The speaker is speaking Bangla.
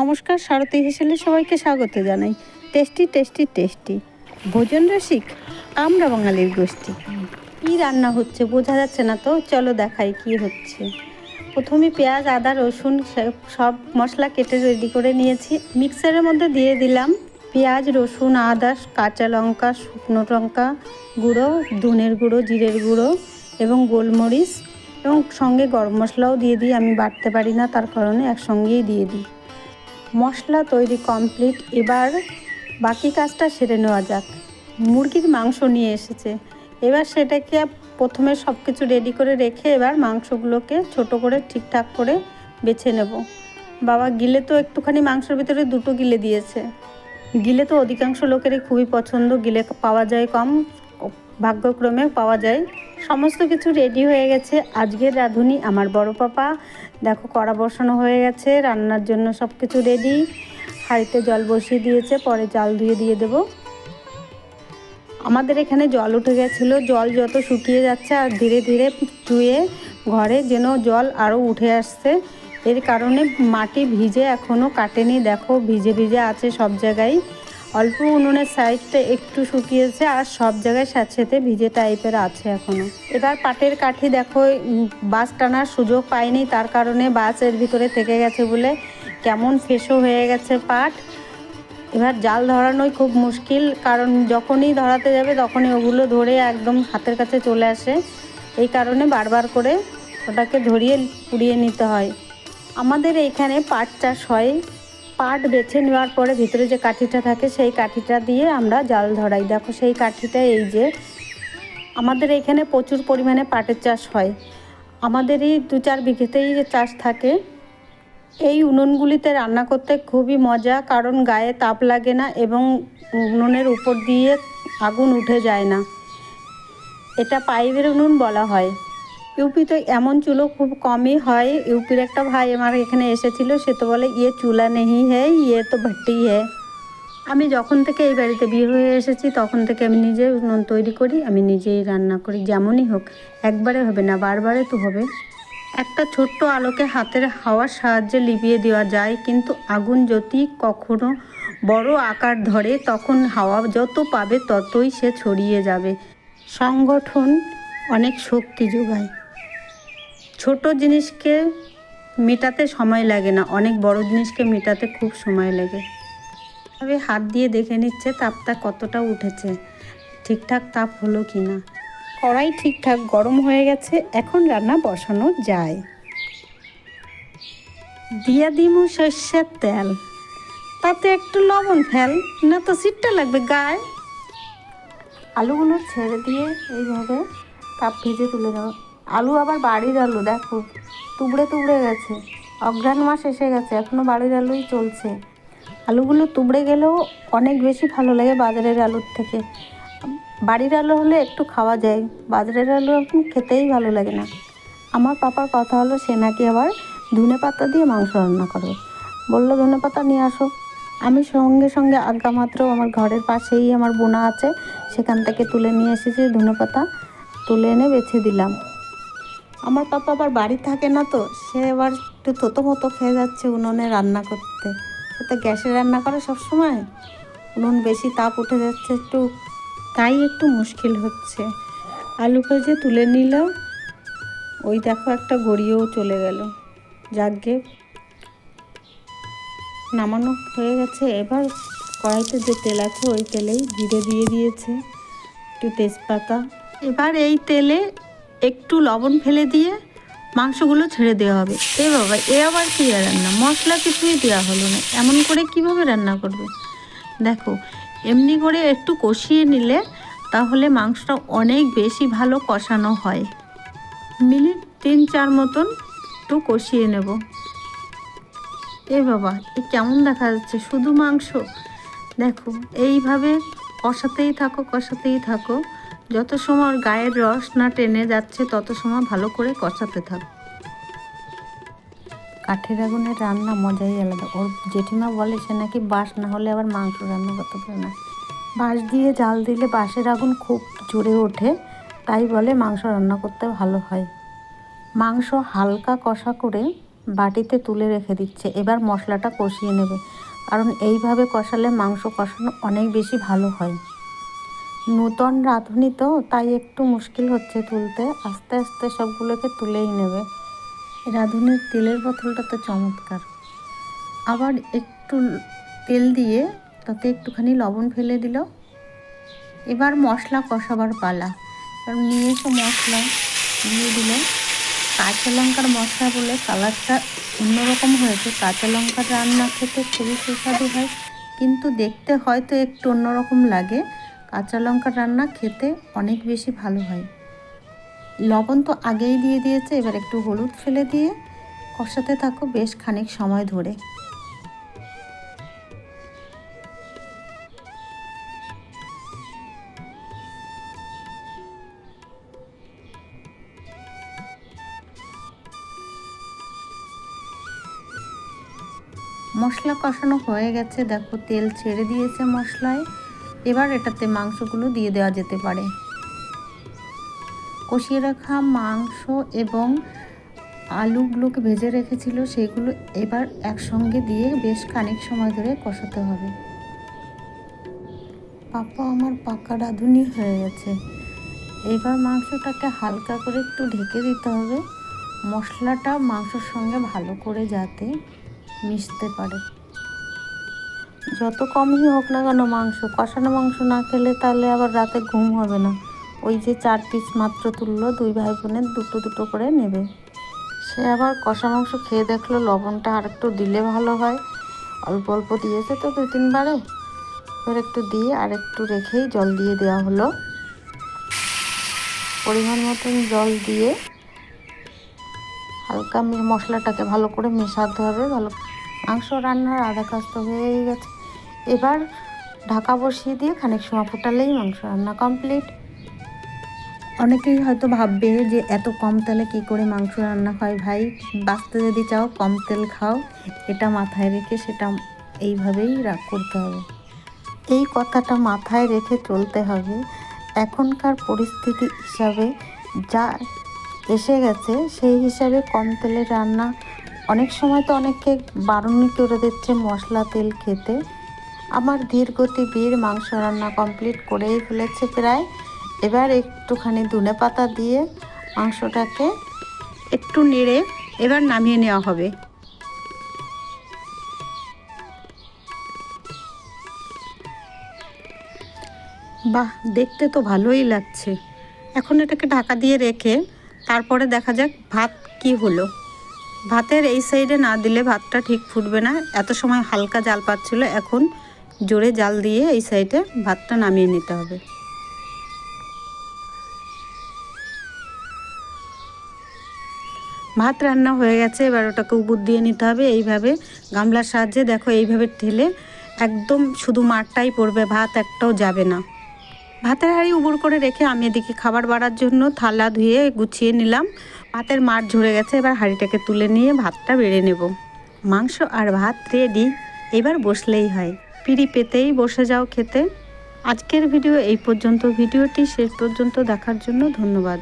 নমস্কার, সারথী হেসেলে সবাইকে স্বাগত জানাই। Tasty tasty tasty. ভোজন রসিক, আমরা বাঙালির গোষ্ঠী। কী রান্না হচ্ছে বোঝা যাচ্ছে না তো, চলো দেখাই কি হচ্ছে। প্রথমে পেঁয়াজ, আদা, রসুন সব মশলা কেটে রেডি করে নিয়েছি। মিক্সারের মধ্যে দিয়ে দিলাম পেঁয়াজ, রসুন, আদা, কাঁচা লঙ্কা, শুকনো লঙ্কা গুঁড়ো, ধনের গুঁড়ো, জিরের গুঁড়ো এবং গোলমরিচ এবং সঙ্গে গরম মশলাও দিয়ে দিই। আমি বাটতে পারি না, তার কারণে একসঙ্গেই দিয়ে দিই। মশলা তৈরি কমপ্লিট এবার বাকি কাজটা সেরে নেওয়া যাক। মুরগির মাংস নিয়ে এসেছে। এবার সেটাকে প্রথমে সব কিছু রেডি করে রেখে এবার মাংসগুলোকে ছোট করে ঠিকঠাক করে বেছে নেব। বাবা, গিলে তো একটুখানি মাংসের ভিতরে দুটো গিলে দিয়েছে। গিলে তো অধিকাংশ লোকেরই খুবই পছন্দ। গিলে পাওয়া যায় কম। ভাগ্যক্রমে পাওয়া যায়। সমস্ত কিছু রেডি হয়ে গেছে। আজকের রাঁধুনি আমার বড় পাপা। দেখো কড়া বসানো হয়ে গেছে। রান্নার জন্য সব কিছু রেডি হাঁড়িতে জল বসিয়ে দিয়েছে। পরে জাল ধুয়ে দিয়ে দেবো। আমাদের এখানে জল উঠে গেছিল। জল যত শুকিয়ে যাচ্ছে আর ধীরে ধীরে চুয়ে ঘরে যেন জল আরও উঠে আসছে। এর কারণে মাটি ভিজে এখনও কাটেনি। দেখো ভিজে ভিজে আছে সব জায়গায়। অল্প উনুনের সাইডটা একটু শুকিয়েছে আর সব জায়গায় স্যাঁতসেঁতে ভিজে টাইপের আছে এখনও এবার পাটের কাঠি দেখো বাস টানার সুযোগ পাইনি, তার কারণে বাসের ভিতরে থেকে গেছে বলে কেমন ফেসো হয়ে গেছে পাট। এবার জাল ধরানোই খুব মুশকিল, কারণ যখনই ধরাতে যাবে তখনই ওগুলো ধরে একদম হাতের কাছে চলে আসে। এই কারণে বারবার করে ওটাকে ধরিয়ে পুড়িয়ে নিতে হয়। আমাদের এইখানে পাট চাষ হয় পাট বেছে নেওয়ার পরে ভিতরে যে কাঠিটা থাকে, সেই কাঠিটা দিয়ে আমরা জাল ধরাই। দেখো সেই কাঠিটা, এই যে আমাদের এখানে প্রচুর পরিমাণে পাটের চাষ হয়। আমাদের এই দু চার বিঘেতেই যে চাষ থাকে, এই উনুনগুলিতে রান্না করতে খুবই মজা, কারণ গায়ে তাপ লাগে না এবং উনুনের উপর দিয়ে আগুন উঠে যায় না। এটা পাইপের উনুন বলা হয়। ইউপিতে এমন চুলো খুব কমই হয়। ইউপির একটা ভাই আমার এখানে এসেছিল, সে তো বলে ইয়ে চুলা নেই হ্যাঁ ইয়ে তো ভট্টি হ্যাঁ আমি যখন থেকে এই বাড়িতে বিয়ে হয়ে এসেছি, তখন থেকে আমি নিজে উনুন তৈরি করি, আমি নিজেই রান্না করি, যেমনই হোক। একবারে হবে না, বারবারে তো হবে। একটা ছোট্ট আলোকে হাতের হাওয়ার সাহায্যে লিভিয়ে দেওয়া যায়, কিন্তু আগুন যদি কখনো বড় আকার ধরে, তখন হাওয়া যত পাবে ততই সে ছড়িয়ে যাবে। সংগঠন অনেক শক্তি যোগায়। ছোট জিনিসকে মেটাতে সময় লাগে না। অনেক বড় জিনিসকে মেটাতে খুব সময় লাগে। তবে হাত দিয়ে দেখে নিচ্ছে তাপটা কতটা উঠেছে। ঠিকঠাক তাপ হলো কি না কড়াই ঠিকঠাক গরম হয়ে গেছে, এখন রান্না বসানো যায়। দিয়া দিমু সর্ষের তেল। তাতে একটু লবণ ফেল, না তো সিটটা লাগবে গায়ে। আলুগুলো ছেড়ে দিয়ে এইভাবে তাপ ভেজে তুলে দাও আলু আবার বাড়ির আলু, দেখো। তুবড়ে তুবড়ে গেছে। অঘ্রাণ মাস এসে গেছে এখনও বাড়ির আলুই চলছে। আলুগুলো তুবড়ে গেলেও অনেক বেশি ভালো লাগে বাজারের আলুর থেকে। বাড়ির আলু হলে একটু খাওয়া যায়, বাজারের আলু এখন খেতেই ভালো লাগে না। আমার পাপার কথা হলো, সে নাকি আবার ধনে পাতা দিয়ে মাংস রান্না করবে। বলল, ধনে পাতা নিয়ে আসো। আমি সঙ্গে সঙ্গে আজ্ঞা মাত্র আমার ঘরের পাশেই আমার বোনা আছে, সেখান থেকে তুলে নিয়ে এসেছি ধনে পাতা। তুলে এনে বেছে দিলাম। আমার পাপা আবার বাড়ি থাকে না তো, সে এবার একটু থতো মতো খেয়ে যাচ্ছে উনুনে রান্না করতে। সে তো গ্যাসে রান্না করে সব সময় উনুন বেশি তাপ উঠে যাচ্ছে একটু, তাই একটু মুশকিল হচ্ছে। আলু ভেজে তুলে নিল ওই দেখো একটা গড়িয়েও চলে গেল। যাকগে। নামানো হয়ে গেছে। এবার কড়াইতে যে তেল আছে, ওই তেলেই জিরে দিয়ে দিয়েছে। একটু তেজপাতা। এবার এই তেলে একটু লবণ ফেলে দিয়ে মাংসগুলো ছেড়ে দেওয়া হবে। এ বাবা, এ আবার কী রান্না? মশলা কিছুই দেওয়া হলো না। এমন করে কীভাবে রান্না করবে? দেখো, এমনি করে একটু কষিয়ে নিলে তাহলে মাংসটা অনেক বেশি ভালো কষানো হয়। মিনিট তিন চার মতন একটু কষিয়ে নেব। এ বাবা, এ কেমন দেখা যাচ্ছে? শুধু মাংস? দেখো, এইভাবে কষাতেই থাকো কষাতেই থাকো। যত সময় ওর গায়ের রস না টেনে যাচ্ছে, তত সময় ভালো করে কষাতে থাকো। কাঠের আগুনের রান্না মজাই আলাদা। ওর জেঠিমা বলে সে নাকি বাঁশ না হলে আবার মাংস রান্না করতে পারে না। বাঁশ দিয়ে জাল দিলে বাঁশের আগুন খুব জোরে ওঠে, তাই বলে মাংস রান্না করতে ভালো হয়। মাংস হালকা কষা করে বাটিতে তুলে রেখে দিচ্ছে। এবার মশলাটা কষিয়ে নেবে। কারণ এইভাবে কষালে মাংস কষানো অনেক বেশি ভালো হয়। নূতন রাঁধুনি তো, তাই একটু মুশকিল হচ্ছে তুলতে। আস্তে আস্তে সবগুলোকে তুলেই নেবে। রাঁধুনির তেলের বোতলটা তো চমৎকার। আবার একটু তেল দিয়ে তাতে একটুখানি লবণ ফেলে দিল। এবার মশলা কষাবার পালা। কারণ নিয়ে এসে মশলা। দিয়ে দিল। কাঁচা লঙ্কার মশলা বলে কালারটা অন্যরকম হয়েছে। কাঁচা লঙ্কার রান্না খেতে খুবই সুস্বাদু হয়। কিন্তু দেখতে হয়তো একটু অন্যরকম লাগে। কাঁচা লঙ্কার রান্না খেতে অনেক বেশি ভালো হয়। লবণ তো আগেই দিয়ে দিয়েছে, এবার একটু হলুদ ফেলে দিয়ে কষাতে থাকো বেশ খানিক সময় ধরে। মশলা কষানো হয়ে গেছে, দেখো তেল ছেড়ে দিয়েছে মশলায়। এবার এটাতে মাংসগুলো দিয়ে দেওয়া যেতে পারে। কষিয়ে রাখা মাংস এবং আলুগুলোকে ভেজে রেখেছিল, সেগুলো এবার একসঙ্গে দিয়ে বেশ খানিক সময় ধরে কষাতে হবে। পাপা, আমার পাকা রাঁধুনি হয়ে গেছে। এবার মাংসটাকে হালকা করে একটু ঢেকে দিতে হবে। মশলাটা মাংসর সঙ্গে ভালো করে যাতে মিশতে পারে। যত কমই হোক না কেন মাংস, কষানো মাংস না খেলে তাহলে আবার রাতে ঘুম হবে না। ওই যে চার পিস মাত্র তুললো, দুই ভাই বোনের দুটো দুটো করে নেবে। সে আবার কষা মাংস খেয়ে দেখল, লবণটা আর একটু দিলে ভালো হয়। অল্প অল্প দিয়েছে তো দু তিনবারে এবার একটু দিয়ে আর একটু রেখেই জল দিয়ে দেওয়া হলো। পরিমাণ মতন জল দিয়ে হালকা মশলাটাকে ভালো করে মেশাতে হবে। ভালো মাংস রান্নার আধা কাস্ত হয়েই গেছে। এবার ঢাকা বসিয়ে দিয়ে খানিক সময় ফোটালেই মাংস রান্না কমপ্লিট অনেকেই হয়তো ভাববে যে এত কম তেলে কি করে মাংস রান্না হয় ভাই? বাঁচতে যদি চাও কম তেল খাও। এটা মাথায় রেখে সেটা এইভাবেই রাগ করতে হবে। এই কথাটা মাথায় রেখে চলতে হবে। এখনকার পরিস্থিতি হিসাবে যা এসে গেছে সেই হিসাবে কম তেলে রান্না অনেক সময় তো অনেককে বারণই করে দিচ্ছে মশলা তেল খেতে। আমার ধীর গতি বীর মাংস রান্না কমপ্লিট করেই ফেলেছে প্রায়। এবার একটুখানি ধনে পাতা দিয়ে মাংসটাকে একটু নেড়ে এবার নামিয়ে নেওয়া হবে। বাহ, দেখতে তো ভালোই লাগছে। এখন এটাকে ঢাকা দিয়ে রেখে তারপরে দেখা যাক ভাত কি হলো। ভাতের এই সাইডে না দিলে ভাতটা ঠিক ফুটবে না। এত সময় হালকা জাল পাচ্ছিল, এখন জোরে জাল দিয়ে এই সাইডে ভাতটা নামিয়ে নিতে হবে। ভাত রান্না হয়ে গেছে, এবার ওটাকে উপর দিয়ে নিতে হবে। এইভাবে গামলার সাহায্যে দেখো, এইভাবে ঠেলে একদম শুধু মাঠটাই পড়বে, ভাত একটাও যাবে না। ভাতের হাঁড়ি উবুর করে রেখে আমি এদিকে খাবার বাড়ার জন্য থালা ধুয়ে গুছিয়ে নিলাম। ভাতের মাঠ ঝরে গেছে, এবার হাঁড়িটাকে তুলে নিয়ে ভাতটা বেড়ে নেব। মাংস আর ভাত রেডি এবার বসলেই হয়। পিড়ি পেতেই বসে যাও খেতে। আজকের ভিডিও এই পর্যন্ত। ভিডিওটি শেষ পর্যন্ত দেখার জন্য ধন্যবাদ।